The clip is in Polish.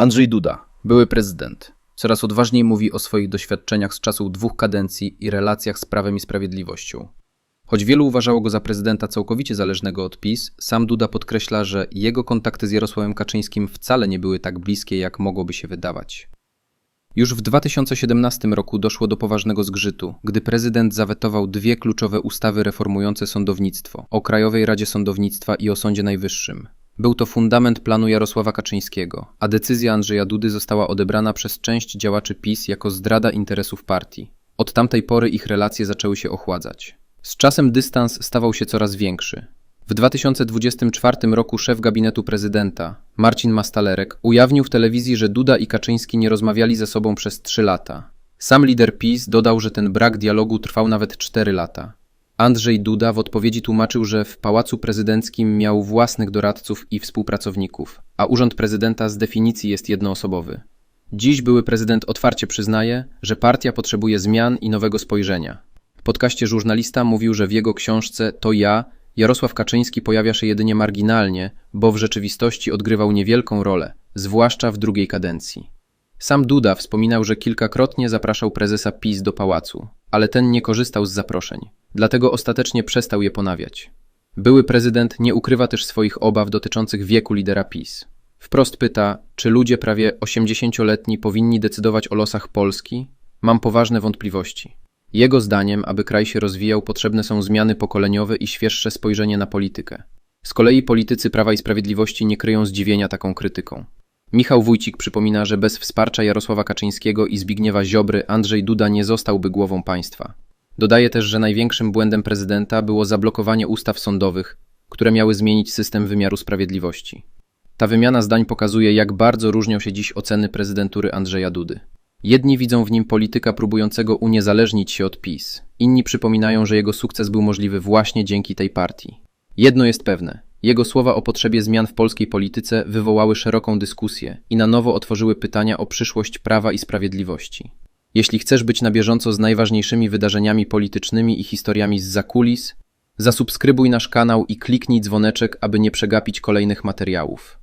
Andrzej Duda, były prezydent, coraz odważniej mówi o swoich doświadczeniach z czasów dwóch kadencji i relacjach z Prawem i Sprawiedliwością. Choć wielu uważało go za prezydenta całkowicie zależnego od PiS, sam Duda podkreśla, że jego kontakty z Jarosławem Kaczyńskim wcale nie były tak bliskie, jak mogłoby się wydawać. Już w 2017 roku doszło do poważnego zgrzytu, gdy prezydent zawetował dwie kluczowe ustawy reformujące sądownictwo o Krajowej Radzie Sądownictwa i o Sądzie Najwyższym. Był to fundament planu Jarosława Kaczyńskiego, a decyzja Andrzeja Dudy została odebrana przez część działaczy PiS jako zdrada interesów partii. Od tamtej pory ich relacje zaczęły się ochładzać. Z czasem dystans stawał się coraz większy. W 2024 roku szef gabinetu prezydenta, Marcin Mastalerek, ujawnił w telewizji, że Duda i Kaczyński nie rozmawiali ze sobą przez trzy lata. Sam lider PiS dodał, że ten brak dialogu trwał nawet cztery lata. Andrzej Duda w odpowiedzi tłumaczył, że w pałacu prezydenckim miał własnych doradców i współpracowników, a urząd prezydenta z definicji jest jednoosobowy. Dziś były prezydent otwarcie przyznaje, że partia potrzebuje zmian i nowego spojrzenia. W podcaście żurnalista mówił, że w jego książce To ja Jarosław Kaczyński pojawia się jedynie marginalnie, bo w rzeczywistości odgrywał niewielką rolę, zwłaszcza w drugiej kadencji. Sam Duda wspominał, że kilkakrotnie zapraszał prezesa PiS do pałacu, ale ten nie korzystał z zaproszeń, dlatego ostatecznie przestał je ponawiać. Były prezydent nie ukrywa też swoich obaw dotyczących wieku lidera PiS. Wprost pyta, czy ludzie prawie 80-letni powinni decydować o losach Polski? Mam poważne wątpliwości. Jego zdaniem, aby kraj się rozwijał, potrzebne są zmiany pokoleniowe i świeższe spojrzenie na politykę. Z kolei politycy Prawa i Sprawiedliwości nie kryją zdziwienia taką krytyką. Michał Wójcik przypomina, że bez wsparcia Jarosława Kaczyńskiego i Zbigniewa Ziobry Andrzej Duda nie zostałby głową państwa. Dodaje też, że największym błędem prezydenta było zablokowanie ustaw sądowych, które miały zmienić system wymiaru sprawiedliwości. Ta wymiana zdań pokazuje, jak bardzo różnią się dziś oceny prezydentury Andrzeja Dudy. Jedni widzą w nim polityka próbującego uniezależnić się od PiS, inni przypominają, że jego sukces był możliwy właśnie dzięki tej partii. Jedno jest pewne: jego słowa o potrzebie zmian w polskiej polityce wywołały szeroką dyskusję i na nowo otworzyły pytania o przyszłość prawa i sprawiedliwości. Jeśli chcesz być na bieżąco z najważniejszymi wydarzeniami politycznymi i historiami z zakulis, zasubskrybuj nasz kanał i kliknij dzwoneczek, aby nie przegapić kolejnych materiałów.